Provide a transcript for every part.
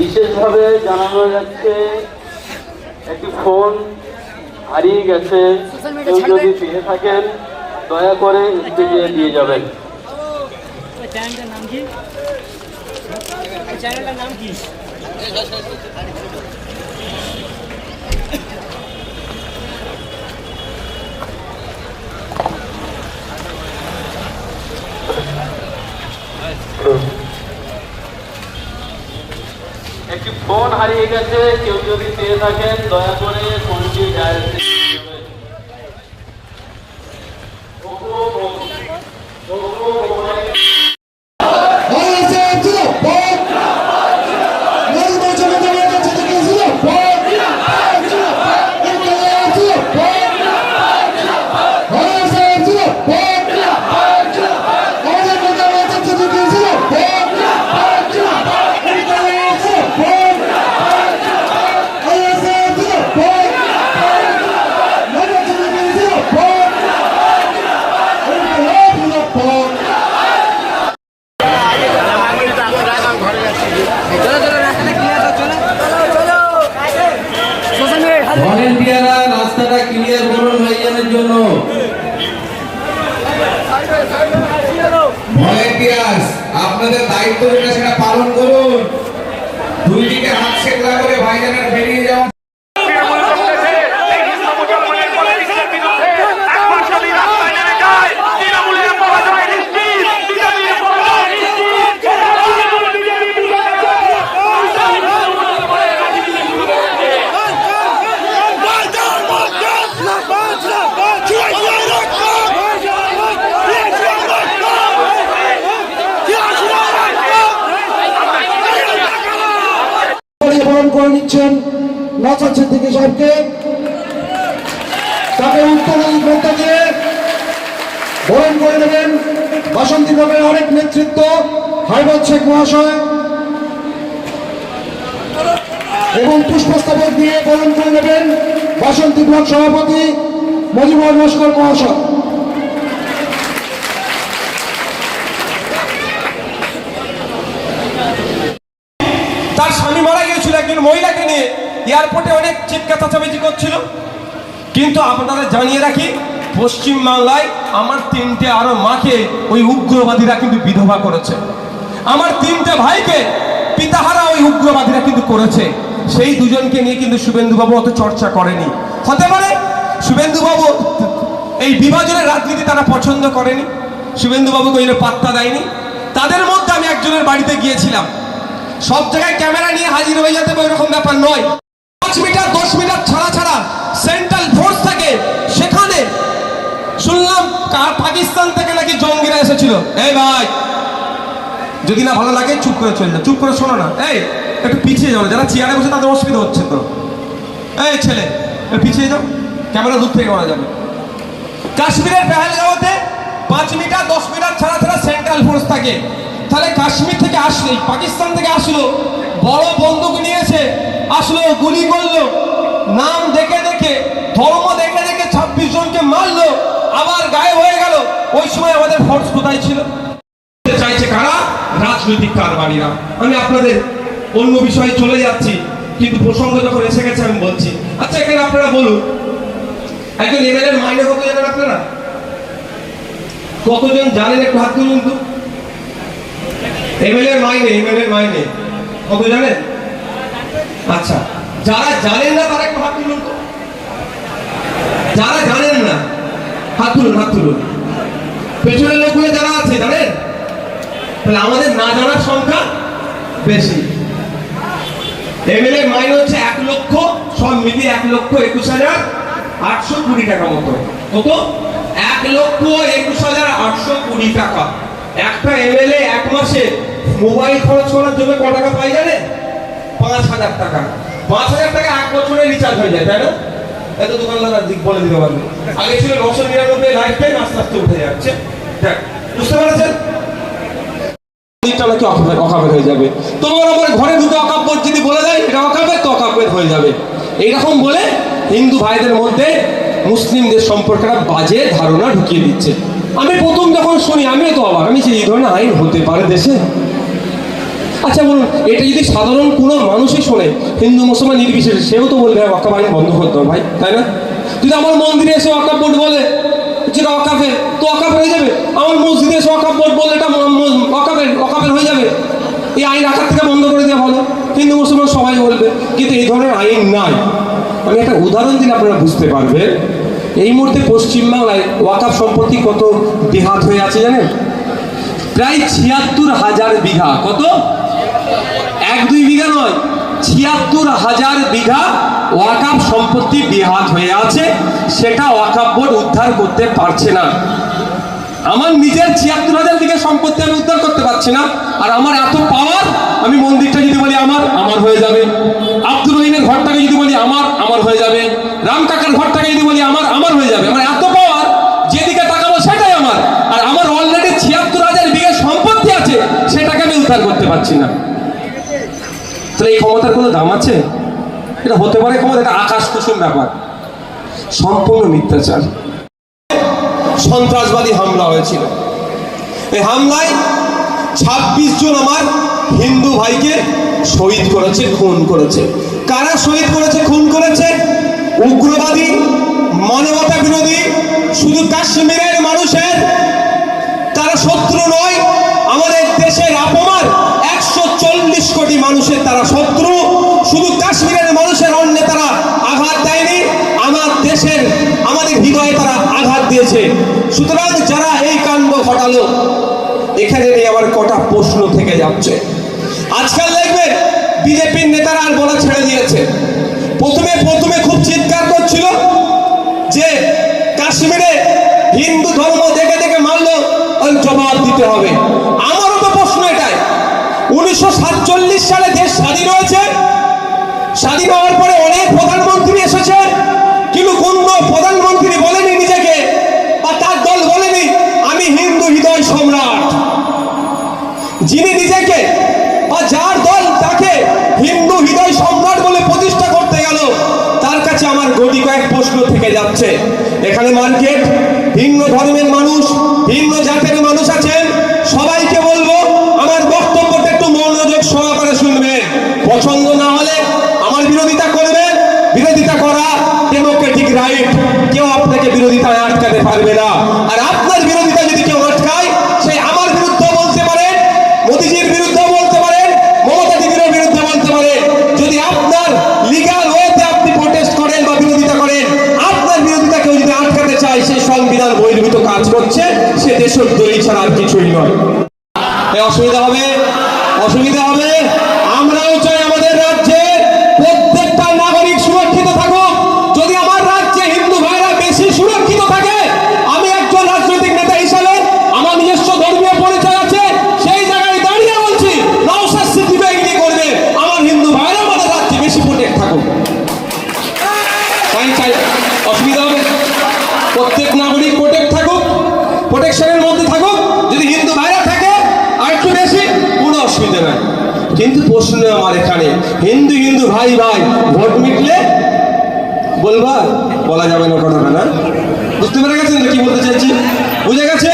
বিশেষভাবে জানানো যাচ্ছে একটি ফোন হারিয়ে গেছে। কেউ যদি পেয়ে থাকেন দয়া করে স্টেজে দিয়ে যাবেন। চ্যানেলটার নাম কি ওই চ্যানেলটার নাম কি একটি ফোন হারিয়ে গেছে কেউ যদি পেয়ে থাকেন দয়া করে ফোনটি ডায়াল দিয়ে যাবেন ভলেন্টিয়াররা রাস্তাটা ক্লিয়ার করুন ভাইজানের জন্য ভলেন্টিয়ার্স আপনাদের দায়িত্ব যেটা সেটা পালন করুন দুই দিকে হাত সেগলা করে ভাইজানের বেরিয়ে যাওয়া তৃণমূল কংগ্রেসের এই হিন্দু মুসলমানের পলিটিক্সের বিরুদ্ধে এখন সবই রাস্তায় নেমে যায় তৃণমূলের পরাজয় নিশ্চিত বিজেপির পরাজয় নিশ্চিত পরিয়ে বরণ করে নিচ্ছেন নচার থেকে সাহেবকে তাকে উত্তরী মধ্যে দিয়ে বরণ করে নেবেন। বাসন্তী গ্রামের অনেক নেতৃত্ব হাইবত শেখ মহাশয়। এবং পুষ্পস্তবক দিয়ে বরণ করে নেবেন বাসন্তী ব্লক সভাপতি মজিবুর লস্কর মহাশয়। তার স্বামী মারা গিয়েছিল একজন মহিলাকে নিয়ে। এয়ারপোর্টে অনেক চিৎকার চাচামেচি করছিল। কিন্তু আপনারা জানিয়ে রাখি, পশ্চিম বাংলায় আমার তিনটে আরও মাকে ওই উগ্রবাদীরা কিন্তু বিধবা করেছে। আমার তিনটে ভাইকে পিতাহারা ওই উগ্রবাদীরা কিন্তু করেছে। সেই দুজনকে নিয়ে কিন্তু শুভেন্দুবাবু অত চর্চা করেনি। হতে পারে শুভেন্দুবাবু এই বিভাজনের রাজনীতি তারা পছন্দ করেনি। শুভেন্দুবাবুকে ওই পাত্তা দেয়নি। তাদের মধ্যে আমি একজনের বাড়িতে গিয়েছিলাম। সব জায়গায় ক্যামেরা নিয়ে হাজির হয়ে যেতে হবে, ওরকম ব্যাপার নয়। পাঁচ মিটার, দশ মিটার ছাড়া ছাড়া সেন্ট্রাল ফোর্স থাকে। সেখানে শুনলাম পাকিস্তান থেকে নাকি জঙ্গিরা এসেছিল। এই ভাই, যদি না ভালো লাগে, চুপ করে চলে যা চুপ করে শোনো না। এই, একটু পিছিয়ে যাও যারা চেয়ারে বসে, তাদের অসুবিধা হচ্ছে তো। এই ছেলে পিছিয়ে যাও। ক্যামেরা দূর থেকে মারা যাবে। কাশ্মীরের পেহেলগাঁওতে পাঁচ মিটার, দশ মিটার ছাড়া ছাড়া সেন্ট্রাল ফোর্স থাকে। তাহলে কাশ্মীর থেকে আসলে পাকিস্তান থেকে আসলো। বড় বন্দুক নিয়েছে, আসলো, গুলি করল, নাম দেখে দেখে, ধর্ম দেখে দেখে ছাব্বিশ জনকে মারলো, আবার গায়েব হয়ে গেল। ওই সময় আমাদের ফোর্স কোথায় ছিল? চাইছে কারা? রাজনৈতিক কারবারিরা। আমি আপনাদের অন্য বিষয়ে চলে যাচ্ছি, কিন্তু প্রসঙ্গ যখন এসে গেছে, আমি বলছি। আচ্ছা এখানে আপনারা বলুন। একজন এমএলএর মাইনে কত জানেন আপনারা? কতজন জানেন একটু হাত তুলুন তো। এমএলএর মাইনে এমএলএর মাইনে। কত জানেন? আচ্ছা যারা জানেন না তারা একটু হাত তুলুন যারা জানেন না, হাত তুলুন হাত তুলুন। পেছনের লোকগুলো যারা আছে, জানেন? তাহলে আমাদের না জানার সংখ্যা বেশি। এমএলএ মাইনে হচ্ছে এক লক্ষ, সব মিলিয়ে এক লক্ষ একুশ হাজার আটশো কুড়ি টাকা মতো। কত? এক লক্ষ একুশ হাজার আটশো কুড়ি টাকা। একটা এমএলএ এক মাসে মোবাইল খরচ করার জন্য ক টাকা পাই জানে? পাঁচ হাজার টাকা। পাঁচ হাজার টাকা এক বছরে রিচার্জ হয়ে যায়, তাই না? এত দোকানদার দিক বলে দিতে পারবে আগে ছিল নশো নিরানব্বই লাইফ টাইম আস্তে আস্তে উঠে যাচ্ছে। দেখ, বুঝতে পেরেছেন? আমি প্রথম যখন শুনি, আমিও তো অবাক। আমি যে ধরনের আইন হতে পারে দেশে? আচ্ছা বলুন, এটা যদি সাধারণ কোনো মানুষই শোনে, হিন্দু, মুসলমান নির্বিশেষে, সেও তো বলবে হ্যাঁ ওয়াকাব আইন বন্ধ করতে হবে ভাই, তাই না? যদি আমার মন্দিরে এসে ওয়াকাব বোর্ড বলে যেটা ওয়াকাফে তো ওয়াকাফ হয়ে যাবে। আমার মসজিদে এসে ওয়াকাব বোর্ড বললে এটা ওয়াকাফের ওয়াকাফের হয়ে যাবে। এই আইন আকার থেকে বন্ধ করে দেওয়া ভালো। হিন্দু, মুসলমান সবাই বলবে, কিন্তু এই ধরনের আইন নাই। আমি একটা উদাহরণ দিলে আপনারা বুঝতে পারবেন। এই মুহূর্তে পশ্চিমবাংলায় ওয়াকাফ সম্পত্তি কত দেহাত হয়ে আছে জানেন? প্রায় ছিয়াত্তর হাজার বিঘা। কত? এক দুই বিঘা নয়, ছিয়াত্তর হাজার বিঘা ওয়াকাফ সম্পত্তি বিহাত হয়ে আছে, সেটা ওয়াকাফ বোর্ড উদ্ধার করতে পারছে না। আমার নিজের ছিয়াত্তর হাজার বিঘা সম্পত্তি আমি উদ্ধার করতে পারছি না, আর আমার এত পাওয়ার আমি মন্দিরটা যদি বলি আমার আমার হয়ে যাবে। আব্দুর রহিমের ঘরটাকে যদি বলি আমার আমার হয়ে যাবে। রাম কাকার ঘরটাকে যদি বলি আমার আমার হয়ে যাবে। আমার এত পাওয়ার যেদিকে তাকাবো সেটাই আমার। আর আমার অলরেডি ছিয়াত্তর হাজার বিঘা সম্পত্তি আছে, সেটাকে আমি উদ্ধার করতে পারছি না। তাহলে এই ক্ষমতার কোনো দাম আছে? এটা হতে পারে ক্ষমতা, এটা আকাশ কুসুম ব্যাপার। সম্পূর্ণ মিথ্যাচার। সন্ত্রাসবাদী হামলা হয়েছিল। এই হামলায় ছাব্বিশ জন আমার হিন্দু ভাইকে শহীদ করেছে, খুন করেছে। কারা শহীদ করেছে, খুন করেছে? উগ্রবাদী, মানবতা বিরোধী, শুধু কাশ্মীরের মানুষের। তারা শত্রু নয়, আমাদের দেশের আপমান চল্লিশ কোটি মানুষের তারা শত্রু। শুধু কাশ্মীরের মানুষের অন্যে তারা আঘাত দেয়নি, আমার দেশের, আমাদের হৃদয়ে তারা আঘাত দিয়েছে। সুতরাং যারা এই কাণ্ড ঘটালো, এখানে আবার কটা প্রশ্ন থেকে যাচ্ছে। আজকাল দেখবেন বিজেপির নেতারা আর বলা ছেড়ে দিয়েছে। প্রথমে প্রথমে খুব চিৎকার করছিল যে কাশ্মীরে হিন্দু ধর্ম দেখে দেখে ওই জবাব দিতে হবে আমারও তো প্রশ্ন এটাই উনিশশো সাতচল্লিশ সালে দেশ স্বাধীন হয়েছে। স্বাধীন হওয়ার পরে অনেক প্রধানমন্ত্রী এসেছে, কিন্তু কোন প্রধানমন্ত্রী বলেনি নিজেকে বা তার দল বলেনি, আমি হিন্দু হৃদয় সম্রাট। যিনি নিজেকে বা যার দল তাকে হিন্দু হৃদয় সম্রাট বলে প্রতিষ্ঠা করতে গেল, তার কাছে আমার গদি কয়েক প্রশ্ন থেকে যাচ্ছে। এখানে মার্কেট, ভিন্ন ধর্মের মানুষ, ভিন্ন জাতের করছে সে দেশদ্রোহী ছাড়া আর কিছুই নয়। অসুবিধা হবে? কিন্তু প্রশ্ন আমার এখানে। হিন্দু হিন্দু, ভাই ভাই, ভোট মিটলে বলবা? বলা যাবে না কথাটা, না? বুঝতে পেরে গেছেন কি বলতে চাইছি? বুঝে গেছে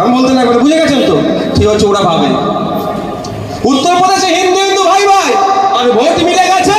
আমি বলতে না করে বুঝে গেছেন তো? ঠিক হচ্ছে ওরা ভাবে? উত্তরপ্রদেশে হিন্দু হিন্দু, ভাই ভাই, আর ভোট মিলে গেছে,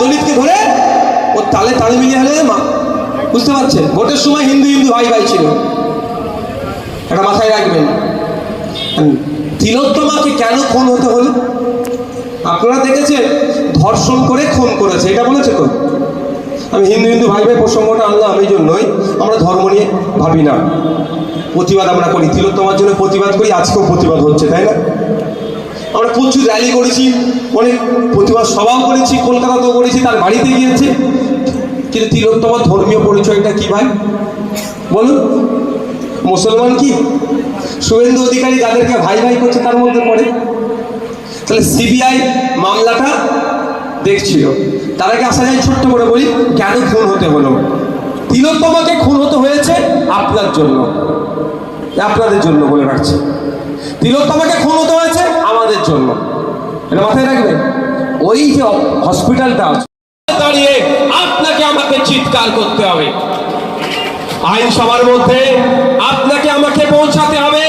দলিতকে ধরে ও তালে তালে মিলিয়ে হলে মা। বুঝতে পারছেন? ভোটের সময় হিন্দু হিন্দু, ভাই ভাই ছিল। এটা মাথায় রাখবেন। তিলোত্তমাকে কেন খুন হতে হলো? আপনারা দেখেছেন, ধর্ষণ করে খুন করেছে, এটা বলেছে তো আমি হিন্দু হিন্দু ভাই ভাই প্রসঙ্গটা আনলাম, এই জন্যই আমরা ধর্ম নিয়ে ভাবি না। প্রতিবাদ আমরা করি, তিলোত্তমার জন্য প্রতিবাদ করি, আজকেও প্রতিবাদ হচ্ছে, তাই না? আমরা প্রচুর র্যালি করেছি, অনেক প্রতিবাদ সভাও করেছি, কলকাতাতেও করেছি, তার বাড়িতে গিয়েছে। কিন্তু তিলোত্তমার ধর্মীয় পরিচয়টা কি ভাই? বলুন। মুসলমান কি? শুভেন্দু অধিকারী যাদেরকে ভাই ভাই করছে, তার মধ্যে পড়ে। তাহলে সিবিআই মামলাটা দেখছিল। তার আগে আসা যায় ছোট্ট করে বলি, কেন খুন হতে হলো? তিলোত্তমাকে খুন হতে হয়েছে আপনার জন্য। আপনাদের জন্য বলে রাখছি। তিলোত্তমাকে খুন হতে হয়েছে আমাদের জন্য। এটা মাথায় রাখবেন, ওই যে হসপিটালটা আছে দাঁড়িয়ে আপনাকে আমাকে চিৎকার করতে হবে। আইনসভার মধ্যে আপনাকে আমাকে পৌঁছাতে হবে।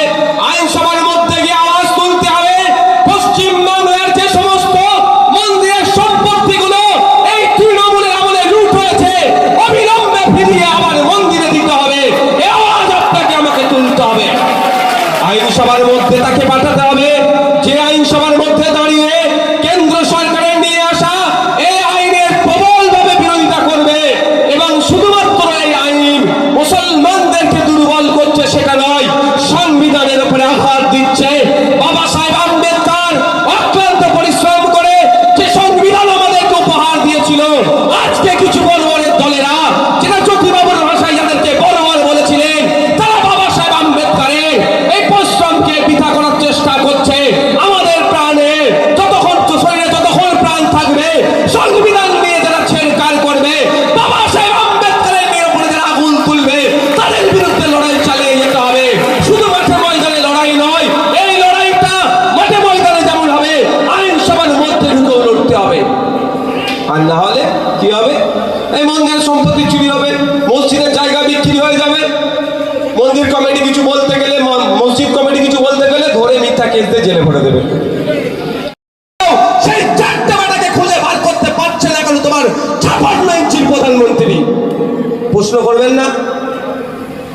প্রশ্ন করবেন না,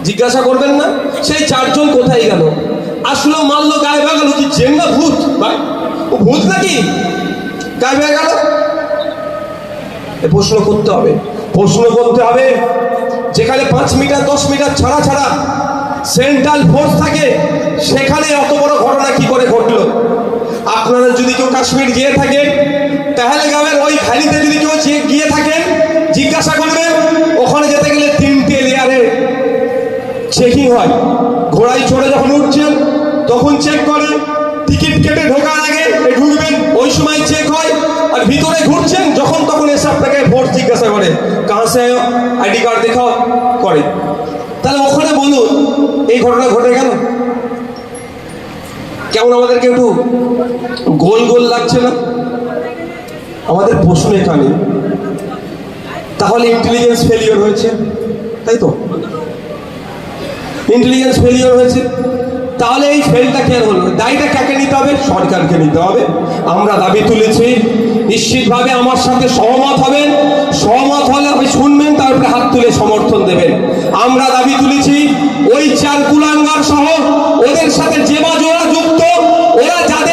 জিজ্ঞাসা করবেন না, সেই চারজন কোথায় গেল? আসলো মারলো, গায়ে হয়ে গেল না ভূত? ভাই, ও ভূত নাকি? গায়ে হয়ে গেল? প্রশ্ন করতে হবে। প্রশ্ন করতে হবে, যেখানে পাঁচ মিটার, দশ মিটার ছাড়া ছাড়া সেন্ট্রাল ফোর্স থাকে, সেখানে অত বড় ঘটনা কি করে ঘটলো? আপনারা যদি কেউ কাশ্মীর গিয়ে থাকেন তাহলে গ্রামের ওই ভ্যালিতে যদি কেউ গিয়ে থাকেন, জিজ্ঞাসা করবেন, ওখানে যেতে চেকিং হয়? ঘোড়ায় চড়ে যখন উঠছেন, তখন চেক করে টিকিট কেটে ঢোকার আগে ঢুকবেন, ওই সময় চেক হয়, আর ভিতরে ঘুরছেন, যখন তখন এসে আপনাকে ভোট জিজ্ঞাসা করে কাহা সে আইডি কার্ড দেখাও করে। তাহলে ওখানে বলুন, এই ঘটনা ঘটে গেল? কেমন আমাদেরকে একটু গোল গোল লাগছে না? আমাদের প্রশ্ন এখানে, তাহলে ইন্টেলিজেন্স ফেলিওর হয়েছে, তাই তো? ইন্টেলিজেন্স ফেলিওর হয়েছে। তাহলে এই ফেলটা কেন হলো? দায়টা কাকে নিতে হবে? সরকারকে নিতে হবে। আমরা দাবি তুলেছি, নিশ্চিতভাবে আমার সাথে সহমত হবেন। সহমত হলে আপনি শুনবেন তারপরে হাত তুলে সমর্থন দেবেন। আমরা দাবি তুলেছি, ওই চার কুলাঙ্গার সহ ওদের সাথে যে বা যুক্ত, ওরা যাদের